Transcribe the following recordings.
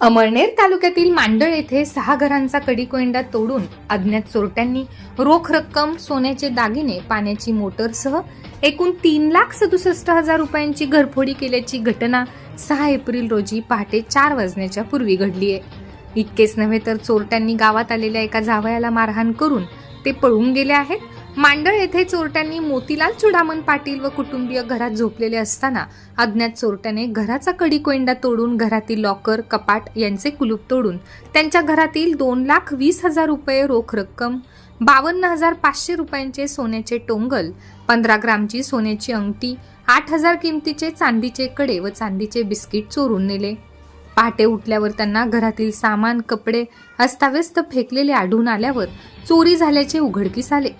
अमळनेर तालुक्यातील मांडळ येथे सहा घरांचा कडीकोंडा तोडून अज्ञात चोरट्यांनी रोख रक्कम सोन्याचे दागिने पाण्याची मोटरसह एकूण तीन लाख सदुसष्ट हजार रुपयांची घरफोडी केल्याची घटना सहा एप्रिल रोजी पहाटे चार वाजण्याच्या पूर्वी घडली आहे इतकेच नव्हे तर चोरट्यांनी गावात आलेल्या एका जावयाला मारहाण करून ते पळून गेले आहेत. मांडळ येथे चोरट्यांनी मोतीलाल चुडामन पाटील व कुटुंबीय घरात झोपलेले असताना अज्ञात चोरट्याने घराचा कडी कोंडा तोडून घरातील लॉकर कपाट यांचे कुलूप तोडून त्यांच्या घरातील दोन लाख वीस हजार रुपये रोख रक्कम बावन्न हजार पाचशे रुपयांचे सोन्याचे टोंगल पंधरा ग्रामची सोन्याची अंगठी आठ हजार किमतीचे चांदीचे कडे व चांदीचे बिस्किट चोरून नेले. पहाटे उठल्यावर त्यांना घरातील सामान कपडे अस्ताव्यस्त फेकलेले आढळून आल्यावर चोरी झाल्याचे उघडकीस आले.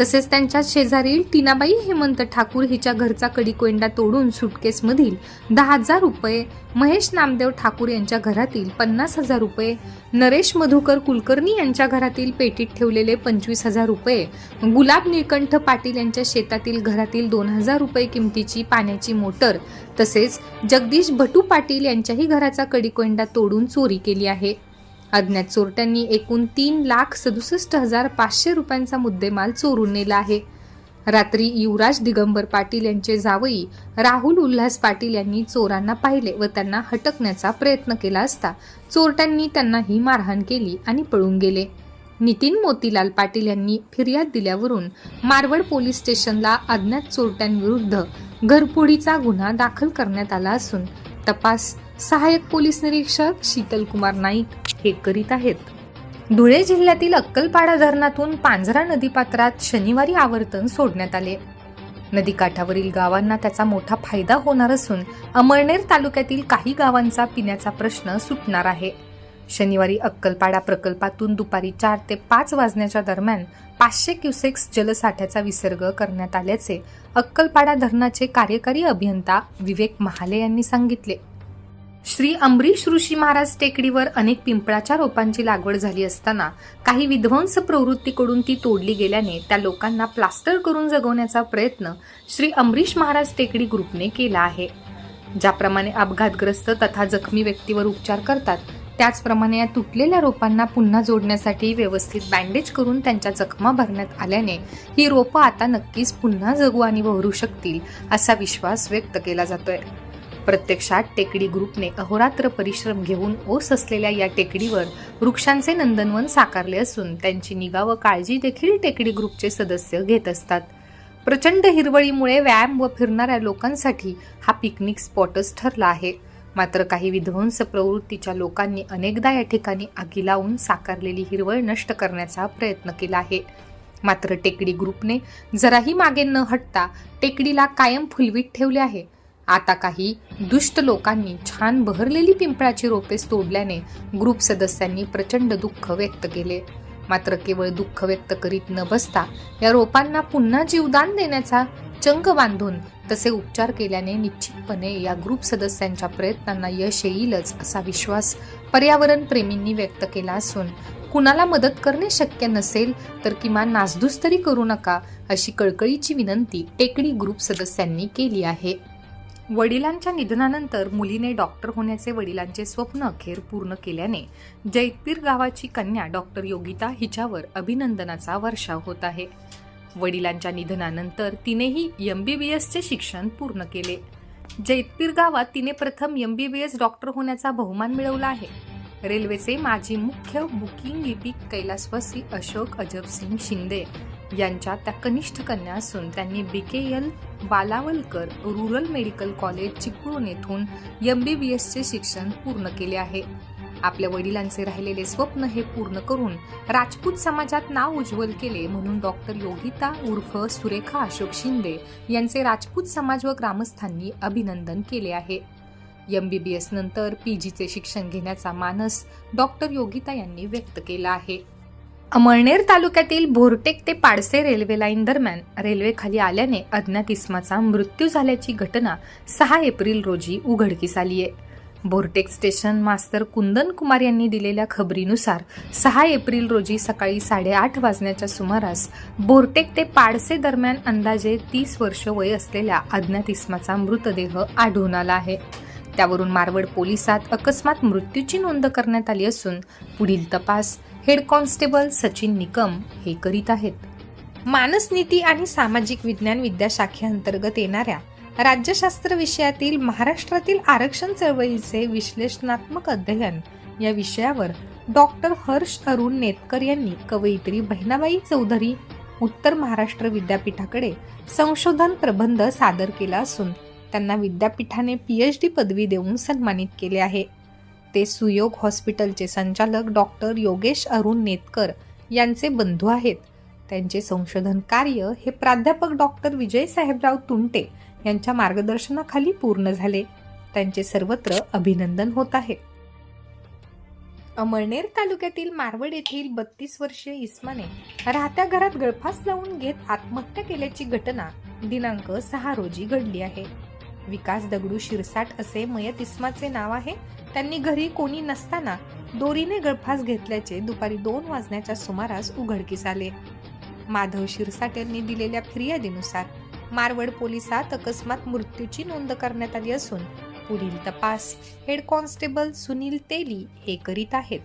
तसेच त्यांच्या शेजारील टीनाबाई हेमंत ठाकूर हिच्या घरचा कडीकोंडा तोडून सुटकेसमधील दहा हजार रुपये महेश नामदेव ठाकूर यांच्या घरातील पन्नास हजार रुपये नरेश मधुकर कुलकर्णी यांच्या घरातील पेटीत ठेवलेले पंचवीस हजार रुपये गुलाब निळकंठ पाटील यांच्या शेतातील घरातील दोन हजार रुपये किमतीची पाण्याची मोटर तसेच जगदीश भटू पाटील यांच्याही घराचा कडीकोंडा तोडून चोरी केली आहे. अज्ञात चोरट्यांनी एकूण तीन लाख सदुसष्ट हजार पाचशे रुपयांचा मुद्देमाल चोरून नेला आहे. रात्री युवराज दिगंबर पाटील यांचे जावई राहुल उल्हास पाटील यांनी चोरांना पाहिले व त्यांना हटकण्याचा प्रयत्न केला असता चोरट्यांनी त्यांना ही मारहाण केली आणि पळून गेले. नितीन मोतीलाल पाटील यांनी फिर्याद दिल्यावरून मारवड पोलीस स्टेशनला अज्ञात चोरट्यांविरुद्ध घरफोडीचा गुन्हा दाखल करण्यात आला असून तपास सहाय्यक पोलीस निरीक्षक शीतल कुमार नाईक हे करीत आहेत. धुळे जिल्ह्यातील अक्कलपाडा धरणातून पांझरा नदीपात्रात शनिवारी आवर्तन सोडण्यात आले. नदीकाठावरील गावांना त्याचा मोठा फायदा होणार असून अमळनेर तालुक्यातील काही गावांचा पिण्याचा प्रश्न सुटणार आहे. शनिवारी अक्कलपाडा प्रकल्पातून दुपारी चार ते पाच वाजण्याच्या दरम्यान पाचशे क्युसेक्स जलसाठ्याचा विसर्ग करण्यात आल्याचे अक्कलपाडा धरणाचे कार्यकारी अभियंता विवेक महाले यांनी सांगितले. श्री अंबरीश ऋषी महाराज टेकडीवर अनेक पिंपळाच्या रोपांची लागवड झाली असताना काही विध्वंस प्रवृत्तीकडून ती तोडली गेल्याने त्या लोकांना प्लास्टर करून जगवण्याचा प्रयत्न श्री अंबरीश महाराज टेकडी ग्रुपने केला आहे. ज्याप्रमाणे अपघातग्रस्त तथा जखमी व्यक्तीवर उपचार करतात त्याचप्रमाणे या तुटलेल्या रोपांना पुन्हा जोडण्यासाठी व्यवस्थित बँडेज करून त्यांच्या जखमा भरण्यात आल्याने ही रोपं आता नक्कीच पुन्हा जगू आणि बहरू शकतील असा विश्वास व्यक्त केला जातोय. प्रत्यक्षात टेकडी ग्रुपने अहोरात्र परिश्रम घेऊन ओस असलेल्या या टेकडीवर वृक्षांचे नंदनवन साकारले असून त्यांची निगा व काळजी देखील टेकडी ग्रुपचे सदस्य घेत असतात. प्रचंड हिरवळीमुळे व्यायाम व फिरणाऱ्या लोकांसाठी हा पिकनिक स्पॉटच ठरला आहे. मात्र काही विध्वंस प्रवृत्तीच्या लोकांनी अनेकदा या ठिकाणी आगी लावून साकारलेली हिरवळ नष्ट करण्याचा प्रयत्न केला आहे. मात्र टेकडी ग्रुपने जराही मागे न हटता टेकडीला कायम फुलवीत ठेवले आहे. आता काही दुष्ट लोकांनी छान बहरलेली पिंपळाची रोपे तोडल्याने ग्रुप सदस्यांनी प्रचंड दुःख व्यक्त केले. मात्र केवळ दुःख व्यक्त करीत न बसता या रोपांना पुन्हा जीवदान देण्याचा चंग बांधून तसे उपचार केल्याने निश्चितपणे या ग्रुप सदस्यांच्या प्रयत्नांना यश येईलच असा विश्वास पर्यावरण प्रेमींनी व्यक्त केला असून कुणाला मदत करणे शक्य नसेल तर किमान नासधूस तरी करू नका अशी कळकळीची विनंती टेकडी ग्रुप सदस्यांनी केली आहे. वडिलांच्या निधनानंतर मुलीने डॉक्टर होण्याचे वडिलांचे स्वप्न अखेर पूर्ण केल्याने जैतपीर गावाची कन्या डॉक्टर योगिता हिच्यावर अभिनंदनाचा वर्षाव होत आहे. वडिलांच्या निधनानंतर तिनेही एम बी बी एसचे शिक्षण पूर्ण केले. जैतपीर गावात तिने प्रथम M B B S doctor होण्याचा बहुमान मिळवला आहे. रेल्वेचे माजी मुख्य बुकिंग लिपिक कैलासवासी अशोक अजबसिंग शिंदे यांच्या त्या कनिष्ठ कन्या असून त्यांनी B K L Balawalkar rural medical college Chiplun येथून एम बी बी एसचे शिक्षण पूर्ण केले आहे. आपल्या वडिलांचे राहिलेले स्वप्न हे पूर्ण करून राजपूत समाजात नाव उज्ज्वल केले म्हणून डॉक्टर योगिता उर्फ सुरेखा अशोक शिंदे यांचे राजपूत समाज व ग्रामस्थांनी अभिनंदन केले आहे. एम बी बी एस नंतर पी जीचे शिक्षण घेण्याचा मानस डॉक्टर योगिता यांनी व्यक्त केला आहे. अमळनेर तालुक्यातील भोरटेक ते पाडसे रेल्वे लाईन दरम्यान रेल्वे खाली आल्याने अज्ञात इस्माचा मृत्यू झाल्याची घटना सहा एप्रिल रोजी उघडकीस आली आहे बोरटेक स्टेशन मास्तर कुंदन कुमार यांनी दिलेल्या खबरीनुसार सहा एप्रिल रोजी सकाळी साडेआठ वाजण्याच्या सुमारास बोरटेक ते पाडसे दरम्यान अंदाजे तीस वर्ष वय असलेल्या अज्ञात इस्माचा मृतदेह आढळून आला आहे. त्यावरून मारवड पोलिसात अकस्मात मृत्यूची नोंद करण्यात आली असून पुढील तपास हेड कॉन्स्टेबल सचिन निकम हे करीत आहेत. मानसनीती आणि सामाजिक विज्ञान विद्याशाखेअंतर्गत येणाऱ्या राज्यशास्त्र विषयातील महाराष्ट्रातील आरक्षण चळवळीचे विश्लेषणात्मक अध्ययन या विषयावर डॉक्टर हर्ष अरुण नेतकर यांनी कवयित्री बहिणाबाई चौधरी उत्तर महाराष्ट्र विद्यापीठाकडे संशोधन प्रबंध सादर केला असून त्यांना विद्यापीठाने पीएचडी पदवी देऊन सन्मानित केले आहे. ते सुयोग हॉस्पिटलचे संचालक डॉक्टर योगेश अरुण नेतकर यांचे बंधू आहेत. त्यांचे संशोधन कार्य हे प्राध्यापक डॉक्टर विजय साहेबराव तुंटे यांच्या मार्गदर्शनाखाली पूर्ण झाले. त्यांचे सर्वत्र अभिनंदन होत आहे. अमळनेर तालुक्यातील मारवड येथील बत्तीस वर्षीय इस्माने राहत्या घरात गळफास लावून घेत आत्महत्या केल्याची घटना दिनांक सहा रोजी घडली आहे. विकास दगडू शिरसाट असे मयत इस्माचे नाव आहे. त्यांनी घरी कोणी नसताना दोरीने गळफास घेतल्याचे दुपारी दोन वाजण्याच्या सुमारास उघडकीस आले. माधव शिरसाट यांनी दिलेल्या फिर्यादीनुसार मारवड पोलिसात अकस्मात मृत्यूची नोंद करण्यात आली असून पुढील तपास हेड कॉन्स्टेबल सुनील तेली हे करीत आहेत.